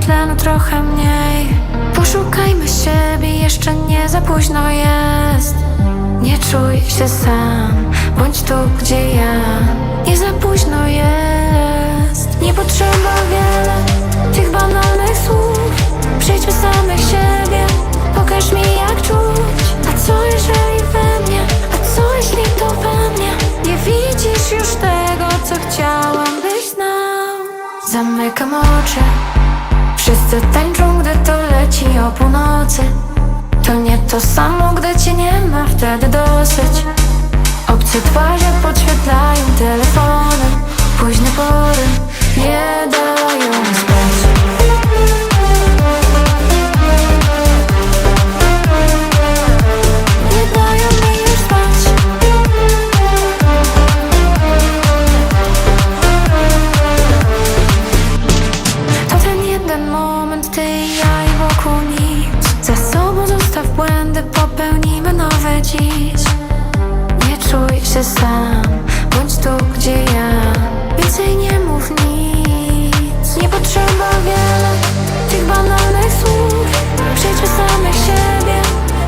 tlenu trochę mniej. Poszukajmy siebie, jeszcze nie za późno jest. Nie czuj się sam, bądź tu gdzie ja. Nie za późno jest. Nie potrzeba wiele tych banalnych słów. Przejdźmy samych siebie, pokaż mi jak czuć. A co jeżeli we mnie, a co jeśli to we mnie? Nie widzisz już tego, co chciałam byś znał Zamykam oczy Wszyscy tańczą, gdy to leci o północy. To nie to samo, gdy cię nie ma, wtedy dosyć. Obce twarze podświetlają telefony ty i ja i wokół nic. Za sobą zostaw błędy, popełnimy nowe dziś. Nie czuj się sam, bądź tu gdzie ja. Więcej nie mów nic. Nie potrzeba wiele tych banalnych słów. Przejdźmy samych siebie,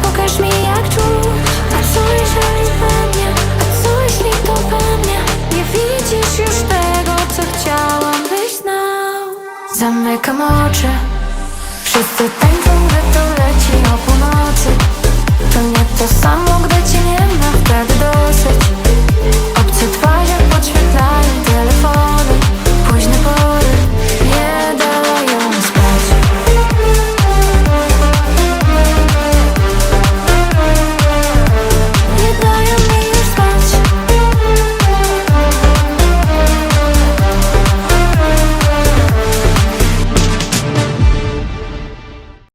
pokaż mi jak czuć. A co jeżeli we mnie, a co jeśli to we mnie Nie widzisz już tego, co chciałam byś znał. Zamykam oczy Wszyscy tańczą, gdy to leci o północy